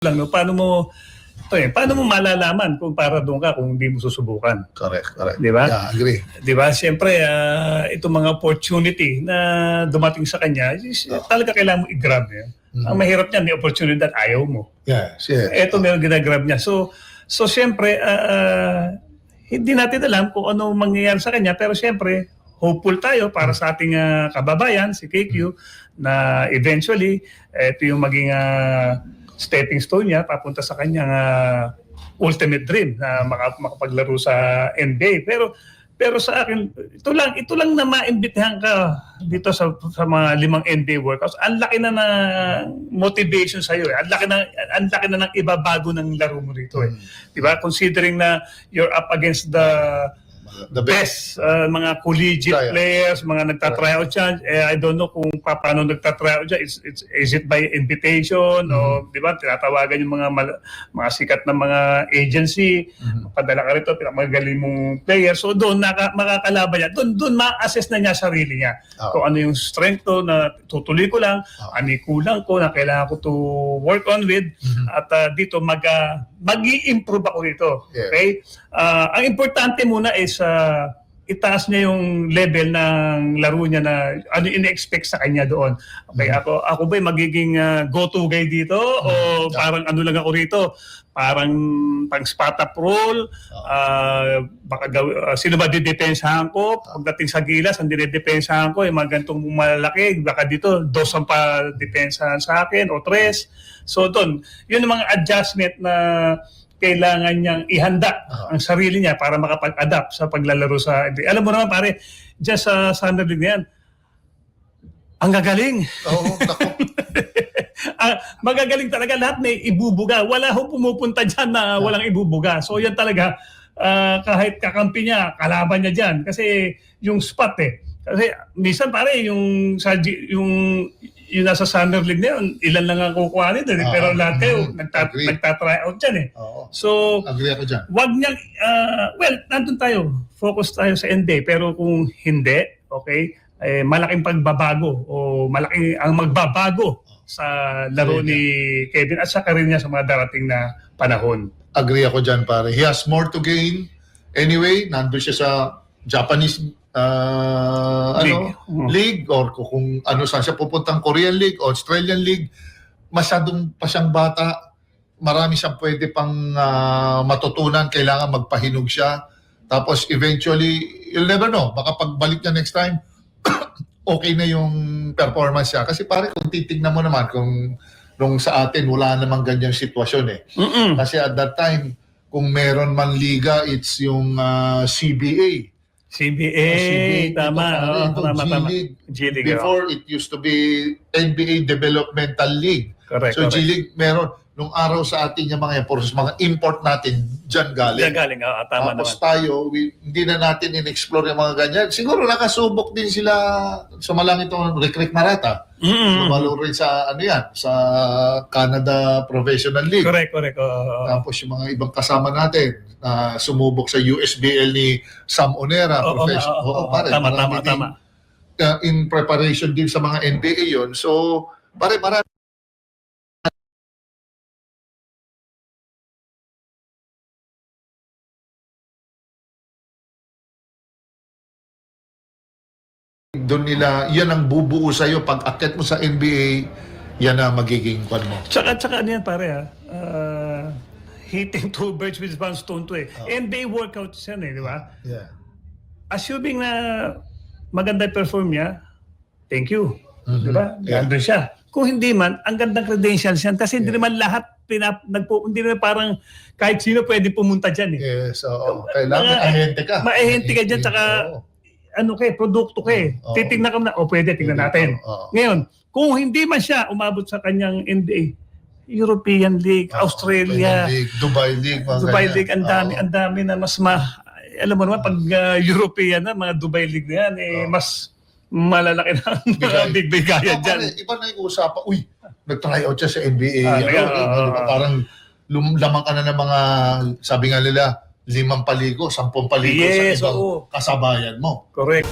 lang, no? Paano mo, ito eh, paano mo malalaman kung para doon ka kung hindi mo susubukan? Correct, correct. Di ba? Yeah, agree. Di ba? Siyempre, ah, itong mga opportunity na dumating sa kanya, is, talaga kailangan mo i-grab yan. Ang mahirap niyan, may opportunity at ayaw mo. Yes, yes. Ito meron ginagrab niya. So, so siyempre, ah, ah, hindi natin alam kung ano mangyayari sa kanya, pero siyempre, hopeful tayo para sa ating ah, kababayan, si KQ, na eventually, ito yung maging ah, stepping stone niya papunta sa kanyang ah, ultimate dream na maka, makapaglaro sa NBA. Pero pero sa akin, ito lang, ito lang na maimbitahan ka dito sa, sa mga limang NBA workouts. Ang laki na na motivation sa iyo. Eh. Ang laki na ang laki na ng ibabago ng laro mo rito eh. 'Di ba? Considering na you're up against the The best. best uh, mga collegiate Tryout. players, mga nagtatryout dyan. Eh, I don't know kung pa, paano nagtatryout dyan. It's, it's, is it by invitation o, di ba, tinatawagan yung mga mal- mga sikat na mga agency, padala ka rito, pinakamagaling mong player. So doon, naka, makakalaban niya. Doon, doon ma-assess na niya sarili niya. Oo. Kung ano yung strength to na tutuloy ko lang, Oo. ano yung kulang ko na kailangan ko to work on with. At uh, dito, mag, uh, mag-i-improve ako dito. Yeah. Okay? Ah, ang importante muna is ah, itaas niya yung level ng laro niya na ano yung in-expect sa kanya doon. Okay, ako ako ba magiging ah, go-to guy dito o parang ano lang ako rito? Parang pang spot up role, ah, baka gaw- ah, sino ba didepensahan ko pagdating sa gilas, ang didepensahan ko yung mga gantong malalaki, baka dito dos ang pa depensahan sa akin o tres. So doon, yun ang mga adjustment na kailangan niyang ihanda Ah. ang sarili niya para makapag-adapt sa paglalaro sa NBA. Alam mo naman pare, dyan sa Summer League yan, ang gagaling. Oo, naku. Ah, magagaling talaga lahat may ibubuga. Wala ho pumupunta dyan na walang ibubuga. So yan talaga, ah, kahit kakampi niya, kalaban niya dyan. Kasi yung spot eh. Kasi minsan pare, yung, sa, yung, yung nasa Summer League na yun, ilan lang ang kukuha nito. Ah, Pero lahat kayo, mhm. nagta, Agree. nagtatry out dyan eh. Oo. So, Agree ako dyan. wag niyang, ah, well, nandun tayo. Focus tayo sa NBA. Pero kung hindi, okay, eh, malaking pagbabago o malaki ang magbabago sa laro ni Kevin at sa karir niya sa mga darating na panahon. Agree ako dyan, pare. He has more to gain. Anyway, nandun siya sa Japanese uh, League. ano league or kung, ano saan siya pupuntang Korean League, Australian League. Masyadong pa siyang bata. Marami siyang pwede pang ah, matutunan. Kailangan magpahinog siya. Tapos eventually, you'll never know. Baka pagbalik niya next time, okay na yung performance niya. Kasi pare, kung titignan mo naman, kung nung sa atin, wala namang ganyang sitwasyon eh. Mm-mm. Kasi at that time, kung meron man liga, it's yung ah, CBA. CBA, CBA, tama. ito, tama, tama. G-League. Before, it used to be NBA Developmental League. Correct, So correct. G-League, meron, nung araw sa atin yung mga sa mga import natin, dyan galing. Diyan galing, oo, tama Tapos naman. tayo, we, hindi na natin in-explore yung mga ganyan. Siguro nakasubok din sila sa malang itong Recruit Marata. Lumalo rin sa, ano yan, sa Canada Professional League. Correct, correct. oo. Tapos yung mga ibang kasama natin na sumubok sa USBL ni Sam Onera, Oo, professional. oo, oo, Oo, pare, tama, marami tama, din, tama. uh, in preparation din sa mga NBA yon. So, pare, marami doon nila, yan ang bubuo sa'yo. Pag akit mo sa NBA, yan ang magiging kwan mo. Tsaka, tsaka ano yan pare ha, Ah, hitting two birds with one stone to eh. NBA workouts yan eh, di ba? Yeah. assuming na maganda perform niya, thank you. Mhm. Di ba? Yeah. Nandun siya. Kung hindi man, ang gandang credentials yan kasi hindi naman lahat pinap, nagpo, hindi naman parang kahit sino pwede pumunta dyan eh. Yes, oo. Kailangan Mga- ahente ka. maahente ka dyan, tsaka Oo. Ano kay produkto kay. Oo. Titignan ka na, o pwede, tignan natin. Oo. Ngayon, kung hindi man siya umabot sa kanyang NBA, European League, Oo. Australia, League, Dubai League, mga Dubai ganyan. League, ang dami, Oo. ang dami na mas ma... Alam mo naman, pag uh, European na, mga Dubai League na yan, eh, Oo. mas malalaki na ang mga Bigay. big bigayan Ah, dyan. pare, Iba na yung usapan. Uy, nag-try out siya sa NBA. Ah, Ano, kaya, ano, oo. parang lum- lamang ka na ng mga, sabi nga nila, limang paligo, sampung paligo Yes, sa ibang oo. kasabayan mo. Correct.